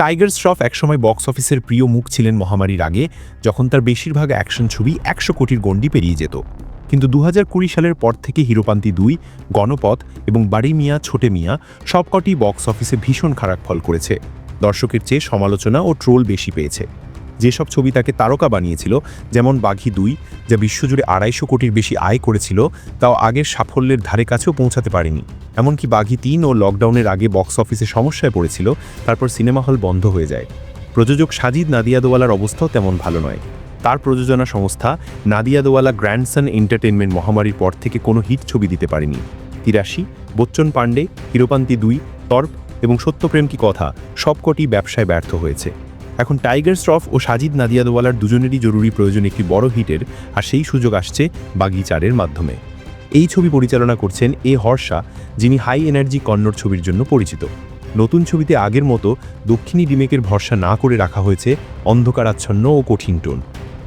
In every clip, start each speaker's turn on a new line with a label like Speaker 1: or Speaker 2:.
Speaker 1: Tiger Shroff একসময় box অফিসের প্রিয় মুখ ছিলেন মহামারীর আগে, যখন তার বেশিরভাগ অ্যাকশন ছবি একশো কোটির গণ্ডি পেরিয়ে যেত। কিন্তু দু হাজার কুড়ি সালের পর থেকে হিরোপান্তি দুই, গণপথ এবং বাড়ি মিয়া, ছোটে মিয়া সবকটি বক্স অফিসে ভীষণ খারাপ ফল করেছে। দর্শকের চেয়ে সমালোচনা ও ট্রোল বেশি পেয়েছে। যেসব ছবি তাকে তারকা বানিয়েছিল, যেমন বাঘি দুই, যা বিশ্বজুড়ে আড়াইশো কোটির বেশি আয় করেছিল, তাও আগের সাফল্যের ধারে কাছেও পৌঁছাতে পারেনি। এমনকি বাঘি তিন ও লকডাউনের আগে বক্স অফিসে সমস্যায় পড়েছিল, তারপর সিনেমা হল বন্ধ হয়ে যায়। প্রযোজক সাজিদ নাদিয়াদোয়ালার অবস্থাও তেমন ভালো নয়। তার প্রযোজনা সংস্থা নাদিয়াদোয়ালা গ্র্যান্ডসন এন্টারটেনমেন্ট মহামারীর পর থেকে কোনো হিট ছবি দিতে পারেনি। তিরাশি, বচ্চন পাণ্ডে হিরোপান্তি দুই তর্প এবং সত্যপ্রেম কি কথা সবকটি ব্যবসায় ব্যর্থ হয়েছে। এখন টাইগার শ্রফ ও সাজিদ নাদিয়াদওয়ালার দুজনেরই জরুরি প্রয়োজন একটি বড় হিটের আর সেই সুযোগ আসছে বাগিচারের মাধ্যমে। এই ছবি পরিচালনা করছেন এ হর্ষা, যিনি হাই এনার্জি কন্নড় ছবির জন্য পরিচিত। নতুন ছবিতে আগের মতো দক্ষিণী রিমেকের ভরসা না করে রাখা হয়েছে অন্ধকারাচ্ছন্ন ও কঠিন টোন।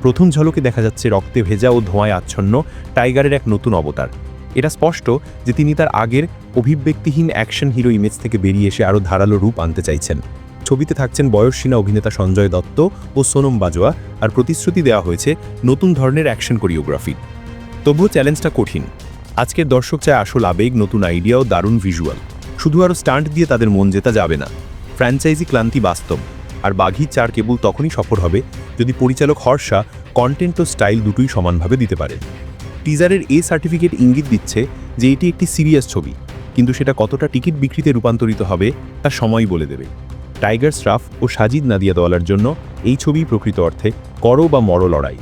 Speaker 1: প্রথম ঝলকে দেখা যাচ্ছে রক্তে ভেজা ও ধোঁয়ায় আচ্ছন্ন টাইগারের এক নতুন অবতার। এটা স্পষ্ট যে তিনি তার আগের অভিব্যক্তিহীন অ্যাকশন হিরো ইমেজ থেকে বেরিয়ে এসে আরও ধারালো রূপ আনতে চাইছেন। ছবিতে থাকছেন বয়সসীনা অভিনেতা সঞ্জয় দত্ত ও সোনম বাজোয়া আর প্রতিশ্রুতি দেওয়া হয়েছে নতুন ধরনের অ্যাকশন কোরিওগ্রাফি। তবুও চ্যালেঞ্জটা কঠিন। আজকের দর্শক চায় আসল আবেগ, নতুন আইডিয়া ও দারুণ ভিজুয়াল। শুধু আরও স্টান্ট দিয়ে তাদের মন জেতা যাবে না। ফ্র্যাঞ্চাইজি ক্লান্তি বাস্তব। আর বাঘি চার কেবল তখনই সফল হবে যদি পরিচালক হর্ষা কন্টেন্ট ও স্টাইল দুটোই সমানভাবে দিতে পারেন। টিজারের এ সার্টিফিকেট ইঙ্গিত দিচ্ছে যে এটি একটি সিরিয়াস ছবি, কিন্তু সেটা কতটা টিকিট বিক্রিতে রূপান্তরিত হবে তা সময় বলে দেবে। টাইগার শ্রাফ ও সাজিদ নাদিয়া দলার জন্য এই ছবি প্রকৃত অর্থে করো বা মরো লড়াই।